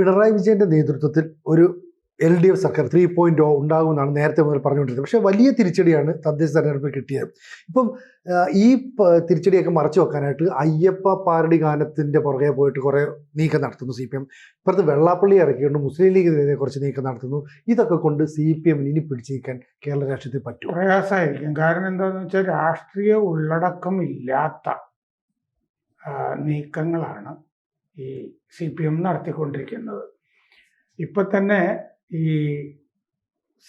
പിണറായി വിജയന്റെ നേതൃത്വത്തിൽ ഒരു എൽ ഡി എഫ് സർക്കാർ ത്രീ പോയിന്റ് ഓ ഉണ്ടാകുമെന്നാണ് നേരത്തെ മുതൽ പറഞ്ഞുകൊണ്ടിരുന്നത്. പക്ഷേ വലിയ തിരിച്ചടിയാണ് തദ്ദേശ തെരഞ്ഞെടുപ്പിൽ കിട്ടിയത്. ഇപ്പം ഈ തിരിച്ചടിയൊക്കെ മറച്ചു വെക്കാനായിട്ട് അയ്യപ്പ പാരടി ഗാനത്തിന്റെ പുറകെ പോയിട്ട് കുറേ നീക്കം നടത്തുന്നു സി പി എം. ഇപ്പുറത്ത് വെള്ളാപ്പള്ളി ഇറക്കിയുണ്ട് മുസ്ലിം ലീഗിനെതിരെ കുറച്ച് നീക്കം നടത്തുന്നു. ഇതൊക്കെ കൊണ്ട് സി പി എമ്മിന് ഇനി പിടിച്ചു കേരള രാഷ്ട്രീയത്തിൽ പറ്റും പ്രയാസമായിരിക്കും. കാരണം എന്താണെന്ന് വെച്ചാൽ രാഷ്ട്രീയ ഉള്ളടക്കം ഇല്ലാത്ത നീക്കങ്ങളാണ് ഈ സി പി എം നടത്തിക്കൊണ്ടിരിക്കുന്നത്. ഇപ്പം തന്നെ ഈ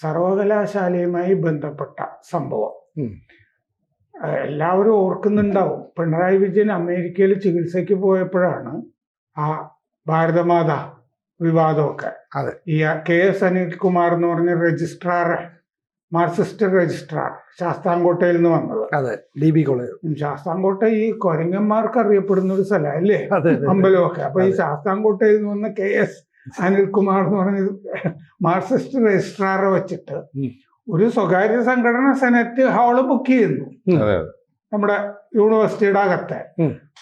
സർവകലാശാലയുമായി ബന്ധപ്പെട്ട സംഭവം. എല്ലാവരും ഓർക്കുന്നുണ്ടാവും. പിണറായി വിജയൻ അമേരിക്കയിൽ ചികിത്സയ്ക്ക് പോയപ്പോഴാണ് ആ ഭാരതമാത വിവാദമൊക്കെ. അതെ. ഈ കെ എസ് അനിൽകുമാർ എന്ന് പറഞ്ഞ രജിസ്ട്രാർ മാർക്സിസ്റ്റ് രജിസ്ട്രാർ ശാസ്താംകോട്ടയിൽ നിന്ന് വന്നത്. അതെ ഡി ബി കോളേജ്. ശാസ്താംകോട്ട ഈ കൊരങ്ങന്മാർക്ക് അറിയപ്പെടുന്ന ഒരു സ്ഥലം അല്ലേ അമ്പലമൊക്കെ. അപ്പൊ ഈ ശാസ്താംകോട്ടയിൽ നിന്ന് വന്ന കെ എസ് അനിൽകുമാർ എന്ന് പറഞ്ഞ മാർക്സിസ്റ്റ് രജിസ്ട്രാറെ വെച്ചിട്ട് ഒരു സ്വകാര്യ സംഘടന സെനറ്റ് ഹാൾ ബുക്ക് ചെയ്യുന്നു. അതെ നമ്മുടെ യൂണിവേഴ്സിറ്റിയുടെ അകത്തെ.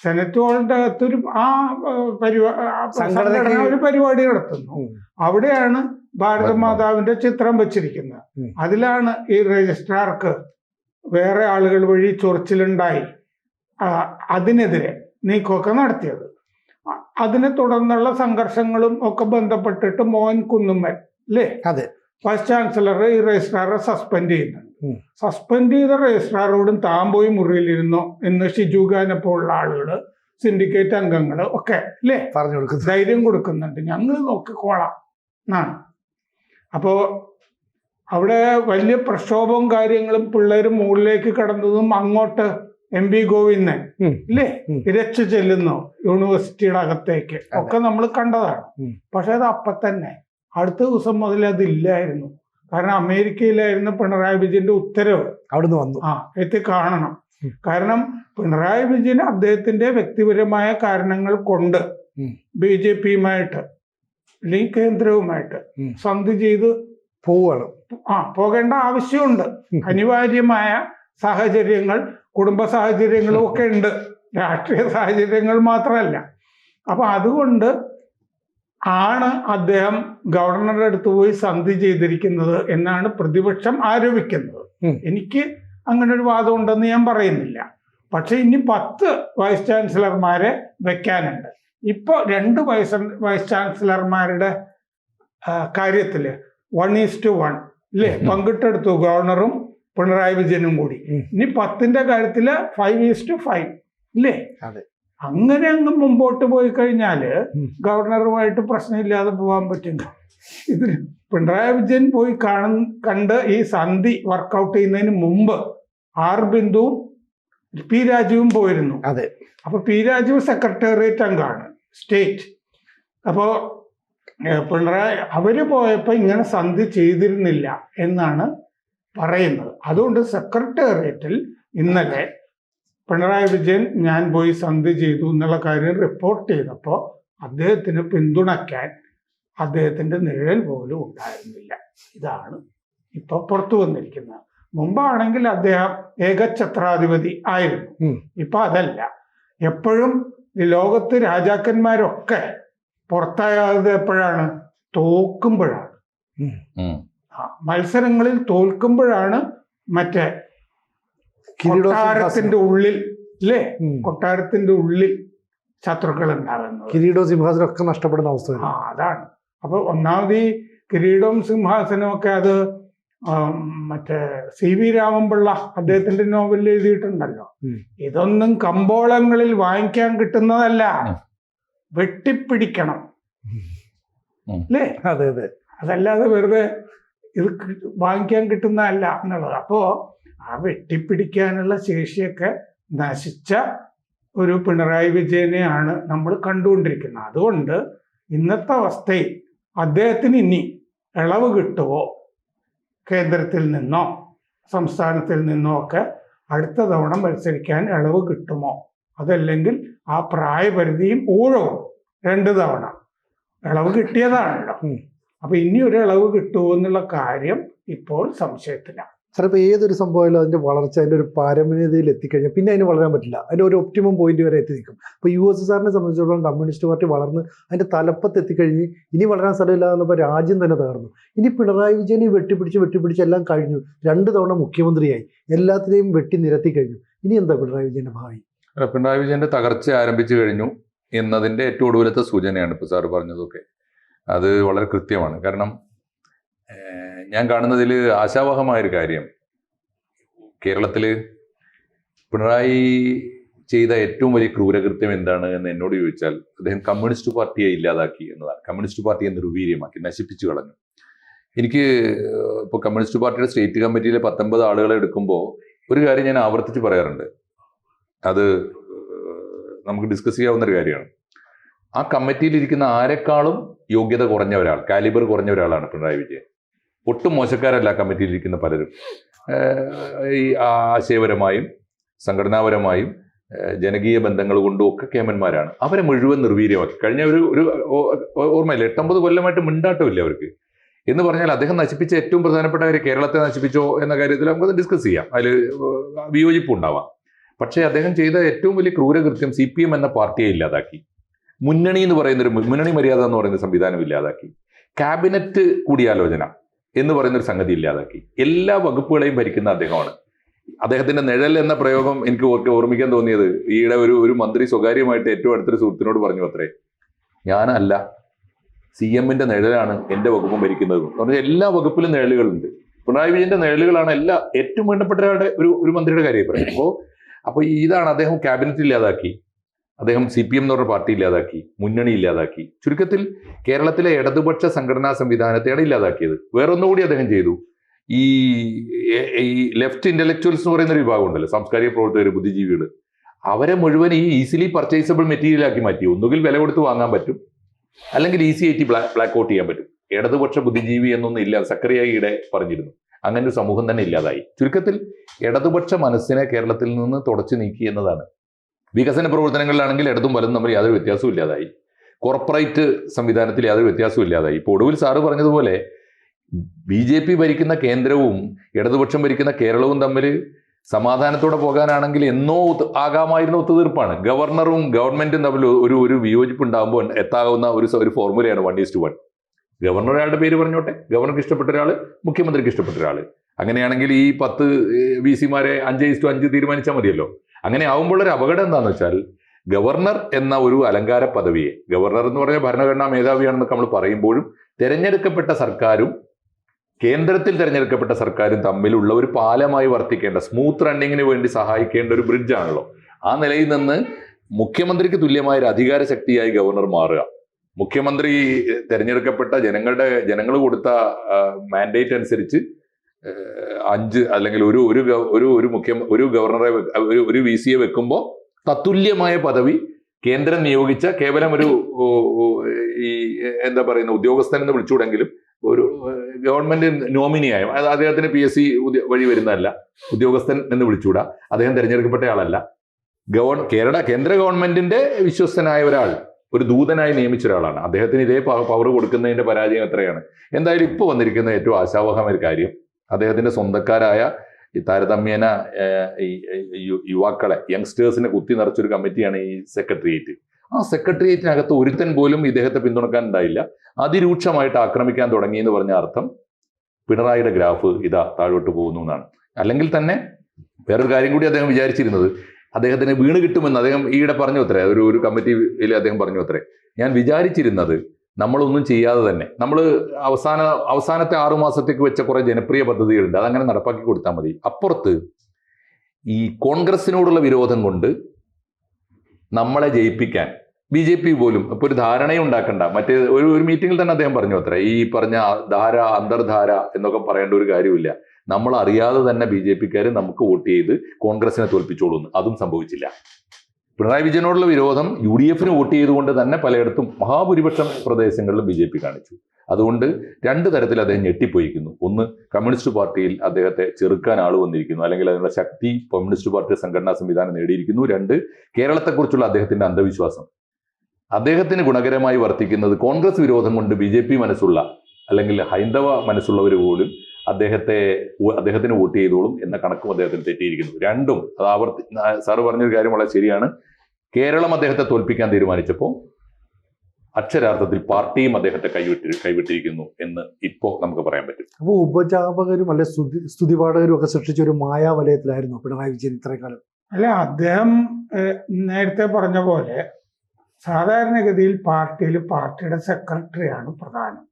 സെനറ്റ് ഹാളിന്റെ അകത്തൊരു ആ പരിപാടി സംഘടന ഒരു പരിപാടി നടത്തുന്നു. അവിടെയാണ് ഭാരത ഭാരത മാതാവിന്റെ ചിത്രം വെച്ചിരിക്കുന്നത് അതിലാണ് ഈ രജിസ്ട്രാർക്ക് വേറെ ആളുകൾ വഴി ചൊറിച്ചിലുണ്ടായി. അതിനെതിരെ നീക്കമൊക്കെ നടത്തിയത്. അതിനെ തുടർന്നുള്ള സംഘർഷങ്ങളും ഒക്കെ ബന്ധപ്പെട്ടിട്ട് മോഹൻ കുന്നുമ്മൻ അല്ലേ അതെ. വൈസ് ചാൻസലർ ഈ രജിസ്ട്രാറെ സസ്പെൻഡ് ചെയ്യുന്നുണ്ട്. സസ്പെൻഡ് ചെയ്ത രജിസ്ട്രാറോടും താൻ പോയി മുറിയിലിരുന്നോ എന്ന് ഷിജു ഖാനെ പോലുള്ള ആളുകൾ സിൻഡിക്കേറ്റ് അംഗങ്ങൾ ഒക്കെ അല്ലേ പറഞ്ഞു കൊടുക്കുന്നു. ധൈര്യം കൊടുക്കുന്നുണ്ട്. ഞങ്ങൾ നോക്കിക്കോളാം. എന്നാണ് അപ്പോ അവിടെ വലിയ പ്രക്ഷോഭവും കാര്യങ്ങളും പിള്ളേരും മുകളിലേക്ക് കടന്നതും അങ്ങോട്ട് എം ബി ഗോവിന്ദൻ. ഇല്ലേ. ഇരച്ചു ചെല്ലുന്നു യൂണിവേഴ്സിറ്റിയുടെ അകത്തേക്ക്. ഒക്കെ നമ്മൾ കണ്ടതാണ്. പക്ഷെ അത് അപ്പൊ തന്നെ. അടുത്ത ദിവസം മുതൽ അതില്ലായിരുന്നു കാരണം അമേരിക്കയിലായിരുന്നു പിണറായി വിജയന്റെ ഉത്തരവ്. അവിടുന്ന് വന്നു. ആ എത്തി കാണണം. കാരണം പിണറായി വിജയൻ അദ്ദേഹത്തിന്റെ വ്യക്തിപരമായ കാരണങ്ങൾ കൊണ്ട്. ബി ജെ പിയുമായിട്ട് അല്ലെങ്കിൽ കേന്ദ്രവുമായിട്ട്. സന്ധി ചെയ്ത് പോവുകയാണ് ആ പോകേണ്ട ആവശ്യമുണ്ട്. അനിവാര്യമായ സാഹചര്യങ്ങൾ കുടുംബ സാഹചര്യങ്ങളും ഒക്കെ ഉണ്ട്. രാഷ്ട്രീയ സാഹചര്യങ്ങൾ മാത്രമല്ല. അപ്പൊ അതുകൊണ്ട് ആണ് അദ്ദേഹം ഗവർണറുടെ അടുത്ത് പോയി സന്ധി ചെയ്തിരിക്കുന്നത് എന്നാണ് പ്രതിപക്ഷം ആരോപിക്കുന്നത്. എനിക്ക് അങ്ങനെ ഒരു വാദം ഉണ്ടെന്ന് ഞാൻ പറയുന്നില്ല. പക്ഷെ ഇനി പത്ത് വൈസ് ചാൻസലർമാരെ വെക്കാനുണ്ട്. ഇപ്പൊ രണ്ട് വൈസ് വൈസ് ചാൻസലർമാരുടെ കാര്യത്തിൽ കാര്യത്തിൽ വൺ ഈസ് ടു വൺ ഇല്ലേ പങ്കിട്ടെടുത്തു ഗവർണറും പിണറായി വിജയനും കൂടി. ഇനി പത്തിന്റെ കാര്യത്തിൽ ഫൈവ് ഈസ് ടു ഫൈവ് ഇല്ലേ അതെ. അങ്ങനെ അങ്ങ് മുമ്പോട്ട് പോയി കഴിഞ്ഞാൽ ഗവർണറുമായിട്ട് പ്രശ്നമില്ലാതെ പോകാൻ പറ്റില്ല. ഇത് പിണറായി വിജയൻ പോയി കാണും കണ്ട് ഈ സന്ധി വർക്കൗട്ട് ചെയ്യുന്നതിന് മുമ്പ് ആർ ബിന്ദുവും പി രാജുവും പോയിരുന്നു. അതെ. അപ്പൊ പി രാജു സെക്രട്ടേറിയറ്റ് അംഗമാണ് സ്റ്റേറ്റ്. അപ്പോ പിണറായി അവർ പോയപ്പോ ഇങ്ങനെ സന്ധി ചെയ്തിരുന്നില്ല എന്നാണ് പറയുന്നത്. അതുകൊണ്ട് സെക്രട്ടേറിയറ്റിൽ ഇന്നലെ പിണറായി വിജയൻ ഞാൻ പോയി സന്ധി ചെയ്തു എന്നുള്ള കാര്യം റിപ്പോർട്ട് ചെയ്തപ്പോൾ അദ്ദേഹത്തിന് പിന്തുണയ്ക്കാൻ അദ്ദേഹത്തിന്റെ നിഴൽ പോലും ഉണ്ടായിരുന്നില്ല. ഇതാണ് ഇപ്പൊ പുറത്തു വന്നിരിക്കുന്നത്. മുമ്പാണെങ്കിൽ അദ്ദേഹം ഏകഛത്രാധിപതി ആയിരുന്നു. ഇപ്പൊ അതല്ല. എപ്പോഴും ലോകത്ത് രാജാക്കന്മാരൊക്കെ പുറത്തായത് എപ്പോഴാണ്? തോക്കുമ്പോഴാണ് മത്സരങ്ങളിൽ തോൽക്കുമ്പോഴാണ് മറ്റേ കൊട്ടാരത്തിന്റെ ഉള്ളിൽ അല്ലേ. കൊട്ടാരത്തിന്റെ ഉള്ളിൽ ശത്രുക്കൾ ഉണ്ടാകുന്നത്. കിരീടവും സിംഹാസനം ഒക്കെ നഷ്ടപ്പെടുന്ന അവസ്ഥ അതാണ്. അപ്പൊ ഒന്നാമത് ഈ കിരീടവും സിംഹാസനവും ഒക്കെ അത് മറ്റേ സി വി രാമൻപിള്ള അദ്ദേഹത്തിന്റെ നോവൽ എഴുതിയിട്ടുണ്ടല്ലോ. ഇതൊന്നും കമ്പോളങ്ങളിൽ വാങ്ങിക്കാൻ കിട്ടുന്നതല്ല. വെട്ടിപ്പിടിക്കണം. അല്ലേ? അതെ അതെ. അതല്ലാതെ വെറുതെ ഇത് വാങ്ങിക്കാൻ കിട്ടുന്നതല്ല എന്നുള്ളത്. അപ്പോ ആ വെട്ടിപ്പിടിക്കാനുള്ള ശേഷിയൊക്കെ നശിച്ച ഒരു പിണറായി വിജയനെയാണ് നമ്മൾ കണ്ടുകൊണ്ടിരിക്കുന്നത്. അതുകൊണ്ട് ഇന്നത്തെ അവസ്ഥയിൽ അദ്ദേഹത്തിന് ഇനി ഇളവ് കിട്ടുമോ കേന്ദ്രത്തിൽ നിന്നോ സംസ്ഥാനത്തിൽ നിന്നോ ഒക്കെ അടുത്ത തവണ മത്സരിക്കാൻ ഇളവ് കിട്ടുമോ? അതല്ലെങ്കിൽ ആ പ്രായപരിധിയും ഊഴവും രണ്ട് തവണ ഇളവ് കിട്ടിയതാണല്ലോ. അപ്പൊ ഇനി ഒരു ഇളവ് കിട്ടുമോ എന്നുള്ള കാര്യം ഇപ്പോൾ സംശയത്തിലാണ്. സാർ ഇപ്പോൾ ഏതൊരു സംഭവമായാലും അതിന്റെ വളർച്ച അതിന്റെ ഒരു പാരമ്യതയിൽ എത്തിക്കഴിഞ്ഞാൽ പിന്നെ അതിന് വളരാൻ പറ്റില്ല. അതിന്റെ ഒരു ഒപ്റ്റിമം പോയിന്റ് വരെ എത്തി നിൽക്കും ഇപ്പോൾ യു എസ് എസ് ആറിനെ സംബന്ധിച്ചിടത്തോളം കമ്മ്യൂണിസ്റ്റ് പാർട്ടി വളർന്ന് അതിന്റെ തലപ്പത്ത് എത്തിക്കഴിഞ്ഞ് ഇനി വളരാൻ സ്ഥലമില്ല എന്നപ്പോൾ രാജ്യം തന്നെ തകർന്നു. ഇനി പിണറായി വിജയനെ വെട്ടിപ്പിടിച്ച് വെട്ടിപ്പിടിച്ച് എല്ലാം കഴിഞ്ഞു. രണ്ട് തവണ മുഖ്യമന്ത്രിയായി. എല്ലാത്തിനെയും വെട്ടി നിരത്തി കഴിഞ്ഞു. ഇനി എന്താ പിണറായി വിജയന്റെ ഭാവി? പിണറായി വിജയന്റെ തകർച്ച ആരംഭിച്ചു കഴിഞ്ഞു എന്നതിന്റെ ഏറ്റവും ഒടുവിലത്തെ സൂചനയാണ് ഇപ്പോൾ സാറ് പറഞ്ഞതൊക്കെ. അത് വളരെ കൃത്യമാണ്. കാരണം ഞാൻ കാണുന്നതിൽ ആശാവഹമായ ഒരു കാര്യം. കേരളത്തിൽ പിണറായി ചെയ്ത ഏറ്റവും വലിയ ക്രൂരകൃത്യം എന്താണ് എന്ന് എന്നോട് ചോദിച്ചാൽ അദ്ദേഹം കമ്മ്യൂണിസ്റ്റ് പാർട്ടിയെ ഇല്ലാതാക്കി എന്നതാണ്. കമ്മ്യൂണിസ്റ്റ് പാർട്ടിയെ നിർവീര്യമാക്കി നശിപ്പിച്ചു കളഞ്ഞു. എനിക്ക് ഇപ്പോൾ കമ്മ്യൂണിസ്റ്റ് പാർട്ടിയുടെ സ്റ്റേറ്റ് കമ്മിറ്റിയിലെ പത്തൊമ്പത് ആളുകളെ എടുക്കുമ്പോൾ ഒരു കാര്യം ഞാൻ ആവർത്തിച്ച് പറയാറുണ്ട്. അത് നമുക്ക് ഡിസ്കസ് ചെയ്യാവുന്ന ഒരു കാര്യമാണ്. ആ കമ്മിറ്റിയിൽ ഇരിക്കുന്ന ആരെക്കാളും യോഗ്യത കുറഞ്ഞ ഒരാൾ കാലിബർ കുറഞ്ഞ ഒരാളാണ് പിണറായി വിജയൻ. ഒട്ടും മോശക്കാരല്ല കമ്മിറ്റിയിലിരിക്കുന്ന പലരും. ഈ ആശയപരമായും സംഘടനാപരമായും ജനകീയ ബന്ധങ്ങൾ കൊണ്ടും ഒക്കെ കേമന്മാരാണ്. അവരെ മുഴുവൻ നിർവീര്യമാക്കി. കഴിഞ്ഞ ഒരു ഒരു ഓർമ്മയില്ല? എട്ടൊമ്പത് കൊല്ലമായിട്ട് മിണ്ടാട്ടമില്ല അവർക്ക്? എന്ന് പറഞ്ഞാൽ അദ്ദേഹം നശിപ്പിച്ച ഏറ്റവും പ്രധാനപ്പെട്ട കാര്യം കേരളത്തെ നശിപ്പിച്ചോ എന്ന കാര്യത്തിൽ നമുക്ക് ഡിസ്കസ് ചെയ്യാം. അതിൽ വിയോജിപ്പ് ഉണ്ടാവാം. പക്ഷേ അദ്ദേഹം ചെയ്ത ഏറ്റവും വലിയ ക്രൂരകൃത്യം സി പി എം എന്ന പാർട്ടിയെ ഇല്ലാതാക്കി. മുന്നണി എന്ന് പറയുന്ന ഒരു മുന്നണി മര്യാദ എന്ന് പറയുന്ന സംവിധാനം ഇല്ലാതാക്കി. ക്യാബിനറ്റ് കൂടിയാലോചന. എന്ന് പറയുന്ന ഒരു സംഗതി ഇല്ലാതാക്കി. എല്ലാ വകുപ്പുകളെയും ഭരിക്കുന്ന അദ്ദേഹമാണ്. അദ്ദേഹത്തിന്റെ നിഴൽ എന്ന പ്രയോഗം എനിക്ക് ഓർക്ക ഓർമ്മിക്കാൻ തോന്നിയത് ഈയിടെ ഒരു ഒരു മന്ത്രി സ്വകാര്യമായിട്ട് ഏറ്റവും അടുത്തൊരു സുഹൃത്തിനോട് പറഞ്ഞു അത്രേ. ഞാനല്ല സി എമ്മിന്റെ നിഴലാണ് എന്റെ വകുപ്പും ഭരിക്കുന്നത് എല്ലാ വകുപ്പിലും നിഴലുകളുണ്ട്. പിണറായി വിജയന്റെ നിഴലുകളാണ് എല്ലാ ഏറ്റവും വേണ്ടപ്പെട്ട ഒരു ഒരു മന്ത്രിയുടെ കാര്യം പറയുന്നത്. അപ്പോൾ അപ്പോൾ ഇതാണ് അദ്ദേഹം ക്യാബിനറ്റ് ഇല്ലാതാക്കി. അദ്ദേഹം സി പി എം എന്ന് പറഞ്ഞ പാർട്ടി ഇല്ലാതാക്കി മുന്നണി ഇല്ലാതാക്കി. ചുരുക്കത്തിൽ കേരളത്തിലെ ഇടതുപക്ഷ സംഘടനാ സംവിധാനത്തെയാണ് ഇല്ലാതാക്കിയത്. വേറൊന്നുകൂടി അദ്ദേഹം ചെയ്തു. ഈ ഈ ലെഫ്റ്റ് ഇന്റലക്ച്വൽസ് എന്ന് പറയുന്ന ഒരു വിഭാഗം ഉണ്ടല്ലോ സാംസ്കാരിക പ്രവർത്തകർ ബുദ്ധിജീവികൾ അവരെ മുഴുവൻ ഈ ഈസിലി പർച്ചേസബിൾ മെറ്റീരിയൽ ആക്കി മാറ്റി. ഒന്നുകിൽ വില കൊടുത്ത് വാങ്ങാൻ പറ്റും. അല്ലെങ്കിൽ ഈസി ആയിട്ട് ബ്ലാക്ക് ബ്ലാക്ക് ഔട്ട് ചെയ്യാൻ പറ്റും. ഇടതുപക്ഷ ബുദ്ധിജീവി എന്നൊന്നും ഇല്ല സക്രിയയുടെ പറഞ്ഞിരുന്നു. അങ്ങനെ ഒരു സമൂഹം തന്നെ ഇല്ലാതായി. ചുരുക്കത്തിൽ ഇടതുപക്ഷ മനസ്സിനെ കേരളത്തിൽ നിന്ന് തുടച്ചു നീക്കി എന്നതാണ്. വികസന പ്രവർത്തനങ്ങളിലാണെങ്കിൽ ഇടതും വലതും തമ്മിൽ യാതൊരു വ്യത്യാസവും ഇല്ലാതായി. കോർപ്പറേറ്റ് സംവിധാനത്തിൽ യാതൊരു വ്യത്യാസവും ഇല്ലാതായി. ഇപ്പോൾ ഒടുവിൽ സാറ് പറഞ്ഞതുപോലെ ബി ജെ പി ഭരിക്കുന്ന കേന്ദ്രവും ഇടതുപക്ഷം ഭരിക്കുന്ന കേരളവും തമ്മിൽ സമാധാനത്തോടെ പോകാനാണെങ്കിൽ എന്നോ ആകാമായിരുന്ന ഒത്തുതീർപ്പാണ്. ഗവർണറും ഗവൺമെന്റും തമ്മിൽ ഒരു ഒരു വിയോജിപ്പ് ഉണ്ടാകുമ്പോൾ എത്താവുന്ന ഒരു ഒരു ഫോർമുലയാണ് വൺ ഈസ്റ്റ് വൺ ഗവർണർ ഒരാളുടെ പേര് പറഞ്ഞോട്ടെ. ഗവർണർക്ക് ഇഷ്ടപ്പെട്ട ഒരാൾ മുഖ്യമന്ത്രിക്ക് ഇഷ്ടപ്പെട്ട ഒരാൾ അങ്ങനെയാണെങ്കിൽ ഈ പത്ത് വി സിമാരെ അഞ്ച് ഇസ്റ്റു അഞ്ച് തീരുമാനിച്ചാൽ മതിയല്ലോ. അങ്ങനെ ആവുമ്പോൾ ഒരു അപകടം എന്താണെന്ന് വെച്ചാൽ ഗവർണർ എന്ന ഒരു അലങ്കാര പദവിയെ ഗവർണർ എന്ന് പറഞ്ഞ ഭരണഘടനാ മേധാവിയാണെന്നൊക്കെ നമ്മൾ പറയുമ്പോഴും തിരഞ്ഞെടുക്കപ്പെട്ട സർക്കാരും കേന്ദ്രത്തിൽ തിരഞ്ഞെടുക്കപ്പെട്ട സർക്കാരും തമ്മിലുള്ള ഒരു പാലമായി വർത്തിക്കേണ്ട സ്മൂത്ത് റണ്ണിങ്ങിന് വേണ്ടി സഹായിക്കേണ്ട ഒരു ബ്രിഡ്ജ് ആണല്ലോ. ആ നിലയിൽ നിന്ന് മുഖ്യമന്ത്രിക്ക് തുല്യമായ ഒരു അധികാര ശക്തിയായി ഗവർണർ മാറുക. മുഖ്യമന്ത്രി തിരഞ്ഞെടുക്കപ്പെട്ട ജനങ്ങളുടെ ജനങ്ങൾ കൊടുത്ത മാൻഡേറ്റ് അനുസരിച്ച് അഞ്ച് അല്ലെങ്കിൽ ഒരു ഒരു ഒരു ഒരു മുഖ്യ ഒരു ഗവർണറെ ഒരു ഒരു വി സിയെ വെക്കുമ്പോൾ തത്തുല്യമായ പദവി കേന്ദ്രം നിയോഗിച്ച കേവലം ഒരു ഈ എന്താ പറയുന്ന ഉദ്യോഗസ്ഥൻ എന്ന് വിളിച്ചുകൂടെങ്കിലും ഒരു ഗവൺമെന്റ് നോമിനിയായ. അദ്ദേഹത്തിന് പി എസ് സി വഴി വരുന്നതല്ല. ഉദ്യോഗസ്ഥൻ എന്ന് വിളിച്ചുകൂടാ. അദ്ദേഹം തിരഞ്ഞെടുക്കപ്പെട്ട ആളല്ല. ഗവൺ കേരള കേന്ദ്ര ഗവൺമെന്റിന്റെ വിശ്വസ്തനായ ഒരാൾ ഒരു ദൂതനായി നിയമിച്ച ഒരാളാണ്. അദ്ദേഹത്തിന് ഇതേ പവർ കൊടുക്കുന്നതിന്റെ പരാജയം എത്രയാണ്? എന്തായാലും ഇപ്പോൾ വന്നിരിക്കുന്ന ഏറ്റവും ആശാവഹമായ ഒരു കാര്യം അദ്ദേഹത്തിന്റെ സ്വന്തക്കാരായ ഈ താരതമ്യേന യുവാക്കളെ യങ്സ്റ്റേഴ്സിനെ കുത്തി നിറച്ചൊരു കമ്മിറ്റിയാണ് ഈ സെക്രട്ടേറിയറ്റ് ആ സെക്രട്ടേറിയറ്റിനകത്ത് ഒരുത്തൻ പോലും ഇദ്ദേഹത്തെ പിന്തുണക്കാൻ ഉണ്ടായില്ല. അതിരൂക്ഷമായിട്ട് ആക്രമിക്കാൻ തുടങ്ങി എന്ന് പറഞ്ഞ അർത്ഥം പിണറായിയുടെ ഗ്രാഫ് ഇതാ താഴോട്ട് പോകുന്നു എന്നാണ്. അല്ലെങ്കിൽ തന്നെ വേറൊരു കാര്യം കൂടി അദ്ദേഹം വിചാരിച്ചിരുന്നത് അദ്ദേഹത്തിന് വീണ് കിട്ടുമെന്ന് അദ്ദേഹം ഈയിടെ പറഞ്ഞു അത്രേ ഒരു ഒരു കമ്മിറ്റിയിൽ അദ്ദേഹം പറഞ്ഞു അത്രേ ഞാൻ വിചാരിച്ചിരുന്നത് നമ്മളൊന്നും ചെയ്യാതെ തന്നെ. നമ്മൾ അവസാന അവസാനത്തെ ആറു മാസത്തേക്ക് വെച്ച കുറേ ജനപ്രിയ പദ്ധതികളുണ്ട്. അതങ്ങനെ നടപ്പാക്കി കൊടുത്താൽ മതി. അപ്പുറത്ത് ഈ കോൺഗ്രസിനോടുള്ള വിരോധം കൊണ്ട് നമ്മളെ ജയിപ്പിക്കാൻ ബി ജെ പി പോലും ഇപ്പൊ ഒരു ധാരണയും ഉണ്ടാക്കണ്ട. മറ്റേ ഒരു ഒരു മീറ്റിംഗിൽ തന്നെ അദ്ദേഹം പറഞ്ഞു അത്ര. ഈ പറഞ്ഞ ധാര അന്തർധാര എന്നൊക്കെ പറയേണ്ട ഒരു കാര്യമില്ല. നമ്മൾ അറിയാതെ തന്നെ ബി ജെ പിക്കാർ നമുക്ക് വോട്ട് ചെയ്ത് കോൺഗ്രസിനെ തോൽപ്പിച്ചോളൂ അതും സംഭവിച്ചില്ല. പിണറായി വിജയനോടുള്ള വിരോധം യു ഡി എഫിന് വോട്ട് ചെയ്തുകൊണ്ട് തന്നെ പലയിടത്തും മഹാഭൂരിപക്ഷം പ്രദേശങ്ങളിലും ബി ജെ പി കാണിച്ചു. അതുകൊണ്ട് രണ്ട് തരത്തിൽ അദ്ദേഹം ഞെട്ടിപ്പോയിരിക്കുന്നു. ഒന്ന് കമ്മ്യൂണിസ്റ്റ് പാർട്ടിയിൽ അദ്ദേഹത്തെ ചെറുക്കാൻ ആൾ വന്നിരിക്കുന്നു. അല്ലെങ്കിൽ അതിനുള്ള ശക്തി കമ്മ്യൂണിസ്റ്റ് പാർട്ടി സംഘടനാ സംവിധാനം നേടിയിരിക്കുന്നു. രണ്ട് കേരളത്തെക്കുറിച്ചുള്ള അദ്ദേഹത്തിന്റെ അന്ധവിശ്വാസം. അദ്ദേഹത്തിന് ഗുണകരമായി വർത്തിക്കുന്നത് കോൺഗ്രസ് വിരോധം കൊണ്ട് ബി മനസ്സുള്ള അല്ലെങ്കിൽ ഹൈന്ദവ മനസ്സുള്ളവർ പോലും അദ്ദേഹത്തെ അദ്ദേഹത്തിന് വോട്ട് ചെയ്തോളും എന്ന കണക്കും അദ്ദേഹത്തിന് തെറ്റിയിരിക്കുന്നു. രണ്ടും അത് ആവർത്തി സാറ് പറഞ്ഞൊരു കാര്യം വളരെ ശരിയാണ്. കേരളം അദ്ദേഹത്തെ തോൽപ്പിക്കാൻ തീരുമാനിച്ചപ്പോൾ അക്ഷരാർത്ഥത്തിൽ പാർട്ടിയും അദ്ദേഹത്തെ കൈവിട്ടി കൈവിട്ടിരിക്കുന്നു എന്ന് ഇപ്പോൾ നമുക്ക് പറയാൻ പറ്റും. അപ്പോൾ ഉപജാപകരും അല്ലെ സ്തുതി സ്തുതിപാഠകരും ഒക്കെ സൃഷ്ടിച്ച ഒരു മായാവലയത്തിലായിരുന്നു പിണറായി വിജയൻ ഇത്രയും കാലം. അല്ല അദ്ദേഹം നേരത്തെ പറഞ്ഞ പോലെ സാധാരണഗതിയിൽ പാർട്ടിയിൽ പാർട്ടിയുടെ സെക്രട്ടറിയാണ് പ്രധാനം.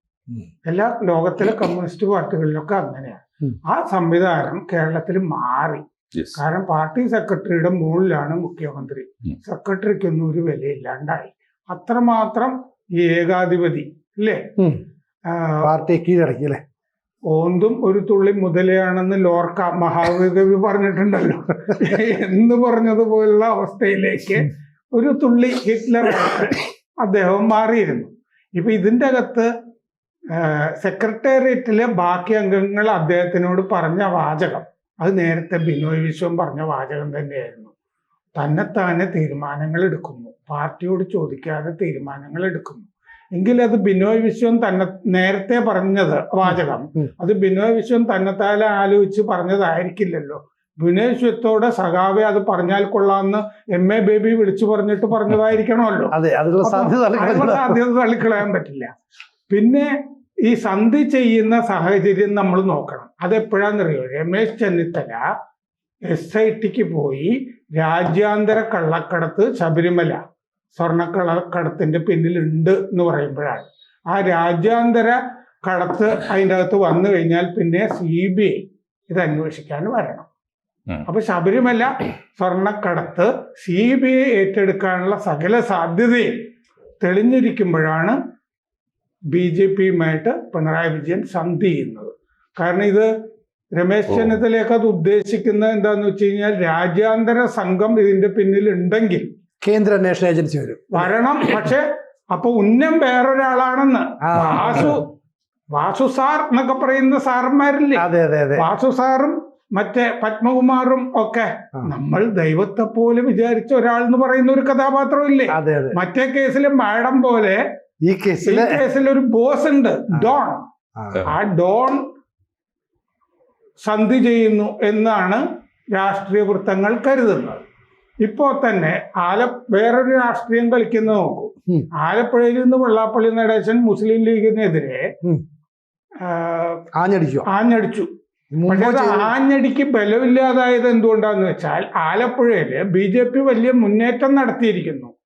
എല്ലാ ലോകത്തിലെ കമ്മ്യൂണിസ്റ്റ് പാർട്ടികളിലൊക്കെ അങ്ങനെയാണ് ആ സംവിധാനം കേരളത്തിൽ മാറി. കാരണം പാർട്ടി സെക്രട്ടറിയുടെ മുകളിലാണ് മുഖ്യമന്ത്രി. സെക്രട്ടറിക്കൊന്നും ഒരു വിലയില്ലാണ്ടായി. അത്രമാത്രം ഏകാധിപതി അല്ലേ? പാർട്ടി കീഴടക്കി അല്ലെ? ഓന്തും ഒരു തുള്ളി മുതലയാണെന്ന് ലോർക്ക മഹാകവി പറഞ്ഞിട്ടുണ്ടല്ലോ. എന്ന് പറഞ്ഞതുപോലുള്ള അവസ്ഥയിലേക്ക് ഒരു തുള്ളി ഹിറ്റ്ലർ അദ്ദേഹം മാറിയിരുന്നു. ഇപ്പൊ ഇതിന്റെ അകത്ത് സെക്രട്ടേറിയറ്റിലെ ബാക്കി അംഗങ്ങൾ അദ്ദേഹത്തിനോട് പറഞ്ഞ വാചകം. അത് നേരത്തെ ബിനോയ് വിശ്വം പറഞ്ഞ വാചകം തന്നെയായിരുന്നു. തന്നെത്താനെ തീരുമാനങ്ങൾ എടുക്കുന്നു. പാർട്ടിയോട് ചോദിക്കാതെ തീരുമാനങ്ങൾ എടുക്കുന്നു. എങ്കിൽ അത് ബിനോയ് വിശ്വം തന്നെ നേരത്തെ പറഞ്ഞത് വാചകം. അത് ബിനോയ് വിശ്വം തന്നെത്താലെ ആലോചിച്ച് പറഞ്ഞതായിരിക്കില്ലല്ലോ. ബിനോയ് വിശ്വത്തോടെ സഖാവെ അത് പറഞ്ഞാൽ കൊള്ളാമെന്ന് എം എ ബേബി വിളിച്ചു പറഞ്ഞിട്ട് പറഞ്ഞതായിരിക്കണമല്ലോ. സാധ്യത തള്ളിക്കളയാൻ പറ്റില്ല. പിന്നെ ഈ സന്ധി ചെയ്യുന്ന സാഹചര്യം നമ്മൾ നോക്കണം. അതെപ്പോഴാണെന്നറിയോ രമേശ് ചെന്നിത്തല എസ് ഐ ടിക്ക് പോയി രാജ്യാന്തര കള്ളക്കടത്ത് ശബരിമല സ്വർണക്കള്ളക്കടത്തിന്റെ പിന്നിലുണ്ട് എന്ന് പറയുമ്പോഴാണ്. ആ രാജ്യാന്തര കടത്ത് അതിന്റെ അകത്ത് വന്നു കഴിഞ്ഞാൽ പിന്നെ സി ബി ഐ ഇത് അന്വേഷിക്കാൻ വരണം. അപ്പൊ ശബരിമല സ്വർണക്കടത്ത് സി ബി ഐ ഏറ്റെടുക്കാനുള്ള സകല സാധ്യതയും തെളിഞ്ഞിരിക്കുമ്പോഴാണ് ബി ജെ പിയുമായിട്ട് പിണറായി വിജയൻ സന്ധി ചെയ്യുന്നത് കാരണം ഇത് രമേശ്. ചെന്നിത്തലയൊക്കെ അത് ഉദ്ദേശിക്കുന്നത് എന്താന്ന് വെച്ച് കഴിഞ്ഞാൽ രാജ്യാന്തര സംഘം ഇതിന്റെ പിന്നിൽ ഉണ്ടെങ്കിൽ കേന്ദ്ര അന്വേഷണ ഏജൻസി വരും. വരണം. പക്ഷെ അപ്പൊ ഉന്നം വേറൊരാളാണെന്ന്. വാസു വാസു സാർ എന്നൊക്കെ പറയുന്ന സാറന്മാരില്ലേ? അതെ അതെ അതെ. വാസു സാറും മറ്റേ പത്മകുമാറും ഒക്കെ നമ്മൾ ദൈവത്തെ പോലെ വിചാരിച്ച ഒരാൾ എന്ന് പറയുന്ന ഒരു കഥാപാത്രം ഇല്ലേ അതെ അതെ. മറ്റേ കേസിലെ മാഡം പോലെ ഈ കേസിൽ കേസിൽ ഒരു ബോസ് ഉണ്ട് ഡോൺ. ആ, ഡോൺ സന്ധി ചെയ്യുന്നു എന്നാണ് രാഷ്ട്രീയ വൃത്തങ്ങൾ കരുതുന്നത്. ഇപ്പോ തന്നെ ആല വേറൊരു രാഷ്ട്രീയം കളിക്കുന്നത് നോക്കൂ. ആലപ്പുഴയിൽ നിന്ന് വെള്ളാപ്പള്ളി നടേശൻ മുസ്ലിം ലീഗിനെതിരെ ആഞ്ഞടിച്ചു? ആഞ്ഞടിച്ചു. പക്ഷെ ആഞ്ഞടിക്ക് ബലമില്ലാതായത് എന്തുകൊണ്ടാന്ന് വെച്ചാൽ ആലപ്പുഴയിൽ ബി ജെ പി വലിയ മുന്നേറ്റം നടത്തിയിരിക്കുന്നു.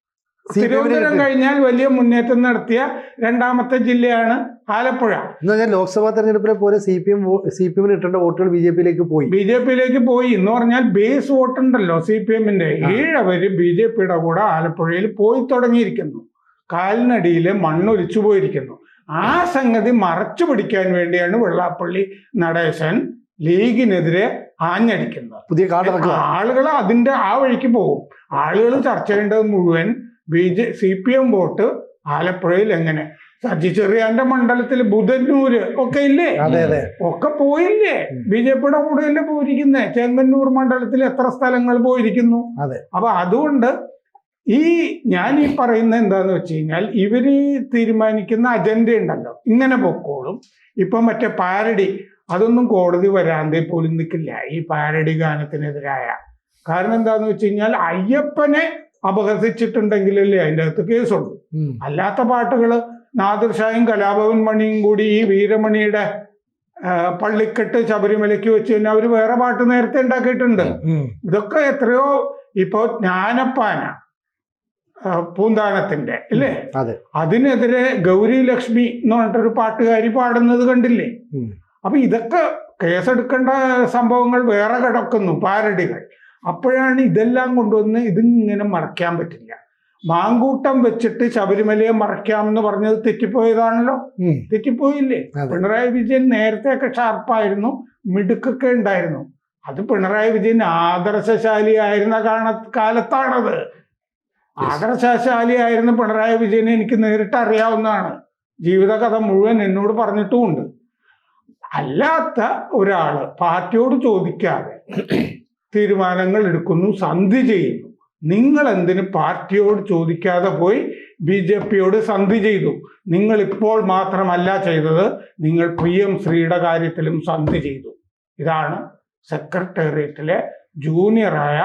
തിരുവനന്തപുരം കഴിഞ്ഞാൽ വലിയ മുന്നേറ്റം നടത്തിയ രണ്ടാമത്തെ ജില്ലയാണ് ആലപ്പുഴ. എന്ന് പറഞ്ഞാൽ ലോക്സഭാ തെരഞ്ഞെടുപ്പിലെ പോലെ C P M C P എമ്മിന് ഇട്ടേണ്ട വോട്ടുകൾ ബി ജെ പിയിലേക്ക് പോയി. ബി ജെ പിയിലേക്ക് പോയി. എന്ന് പറഞ്ഞാൽ ബേസ് വോട്ടുണ്ടല്ലോ സി പി എമ്മിന്റെ. ഏഴവര് ബി ജെ പിയുടെ കൂടെ ആലപ്പുഴയിൽ പോയി തുടങ്ങിയിരിക്കുന്നു. കാലിനടിയിൽ മണ്ണൊലിച്ചു പോയിരിക്കുന്നു. ആ സംഗതി മറച്ചു പിടിക്കാൻ വേണ്ടിയാണ് വെള്ളാപ്പള്ളി നടേശൻ ലീഗിനെതിരെ ആഞ്ഞടിക്കുന്നത്. പുതിയ ആളുകൾ അതിന്റെ ആ വഴിക്ക് പോകും. ആളുകൾ ചർച്ച ചെയ്യേണ്ടത് മുഴുവൻ B J C P M vote ആലപ്പുഴയിൽ എങ്ങനെ? സജി ചെറിയാന്റെ മണ്ഡലത്തിൽ ബുധന്നൂര് ഒക്കെ ഇല്ലേ? ഒക്കെ പോയില്ലേ. ബി ജെ പിയുടെ കൂടെയല്ലേ പോയിരിക്കുന്നേ? ചെങ്ങന്നൂർ മണ്ഡലത്തിൽ എത്ര സ്ഥലങ്ങൾ പോയിരിക്കുന്നു? അതെ. അപ്പൊ അതുകൊണ്ട് ഈ ഞാൻ ഈ പറയുന്ന എന്താന്ന് വെച്ച് കഴിഞ്ഞാൽ ഇവർ തീരുമാനിക്കുന്ന അജണ്ട ഉണ്ടല്ലോ. ഇങ്ങനെ പൊക്കോളും. ഇപ്പൊ മറ്റേ പാരഡി അതൊന്നും കോടതി വരാതെ പോലും നിൽക്കില്ല ഈ പാരഡി ഗാനത്തിനെതിരായ. കാരണം എന്താന്ന് വെച്ച് കഴിഞ്ഞാൽ അയ്യപ്പനെ അപഹസിച്ചിട്ടുണ്ടെങ്കിലല്ലേ അതിന്റെ അകത്ത് കേസുള്ളൂ. അല്ലാത്ത പാട്ടുകൾ നാദിർഷായും കലാഭവൻ മണിയും കൂടി ഈ വീരമണിയുടെ പള്ളിക്കെട്ട് ശബരിമലയ്ക്ക് വെച്ച് തന്നെ അവർ വേറെ പാട്ട് നേരത്തെ ഉണ്ടാക്കിയിട്ടുണ്ട്. ഇതൊക്കെ എത്രയോ ഇപ്പോൾ ജ്ഞാനപ്പാന പൂന്താനത്തിന്റെ അല്ലേ? അതിനെതിരെ ഗൗരി ലക്ഷ്മി എന്ന് പറഞ്ഞിട്ടൊരു പാട്ടുകാരി പാടുന്നത് കണ്ടില്ലേ. അപ്പൊ ഇതൊക്കെ കേസെടുക്കേണ്ട സംഭവങ്ങൾ വേറെ കിടക്കുന്നു പാരഡികൾ അപ്പോഴാണ് ഇതെല്ലാം കൊണ്ടുവന്ന് ഇതിങ്ങനെ മറയ്ക്കാൻ പറ്റില്ല. മാങ്കൂട്ടം വെച്ചിട്ട് ശബരിമലയെ മറയ്ക്കാം എന്ന് പറഞ്ഞത് തെറ്റിപ്പോയതാണല്ലോ. തെറ്റിപ്പോയില്ലേ? പിണറായി വിജയൻ നേരത്തെയൊക്കെ ഷാർപ്പായിരുന്നു മിടുക്കൊക്കെ ഉണ്ടായിരുന്നു. അത് പിണറായി വിജയൻ ആദർശശാലി ആയിരുന്ന കാണ കാലത്താണത്. ആദർശശാലി ആയിരുന്ന പിണറായി വിജയനെ എനിക്ക് നേരിട്ട് അറിയാവുന്നതാണ്. ജീവിതകഥ മുഴുവൻ എന്നോട് പറഞ്ഞിട്ടുമുണ്ട്. അല്ലാത്ത ഒരാൾ പാർട്ടിയോട് ചോദിക്കാതെ തീരുമാനങ്ങൾ എടുക്കുന്നു സന്ധി ചെയ്യുന്നു. നിങ്ങൾ എന്തിന് പാർട്ടിയോട് ചോദിക്കാതെ പോയി ബി ജെ പിയോട് സന്ധി ചെയ്തു? നിങ്ങൾ ഇപ്പോൾ മാത്രമല്ല ചെയ്തത് നിങ്ങൾ പി എം ശ്രീയുടെ കാര്യത്തിലും സന്ധി ചെയ്തു. ഇതാണ് സെക്രട്ടേറിയറ്റിലെ ജൂനിയറായ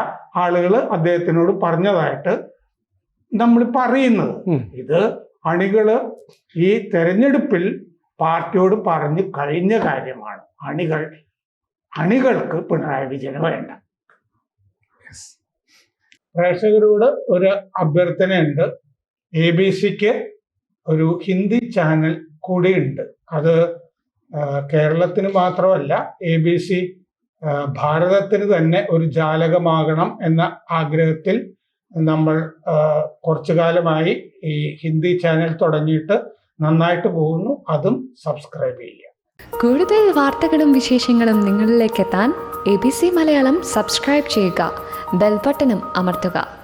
ആളുകൾ അദ്ദേഹത്തിനോട് പറഞ്ഞതായിട്ട് നമ്മൾ പറയുന്നത് ഇത് അണികൾ ഈ തെരഞ്ഞെടുപ്പിൽ പാർട്ടിയോട് പറഞ്ഞു കഴിഞ്ഞ കാര്യമാണ്. അണികൾ അണികൾക്ക് പിണറായി വിജയന് വേണ്ട. പ്രേക്ഷകരോട് ഒരു അഭ്യർത്ഥനയുണ്ട്. എ ബി സിക്ക് ഒരു ഹിന്ദി ചാനൽ കൂടിയുണ്ട്. അത് കേരളത്തിന് മാത്രമല്ല എ ബി സി ഭാരതത്തിന് തന്നെ ഒരു ജാലകമാകണം എന്ന ആഗ്രഹത്തിൽ നമ്മൾ കുറച്ചു കാലമായി ഈ ഹിന്ദി ചാനൽ തുടങ്ങിയിട്ട് നന്നായിട്ട് പോകുന്നു. അതും സബ്സ്ക്രൈബ് ചെയ്യുക. കൂടുതൽ വാർത്തകളും വിശേഷങ്ങളും നിങ്ങളിലേക്ക് എത്താൻ A B C Malayalam subscribe ചെയ്യുക. ബെൽബട്ടനും അമർത്തുക.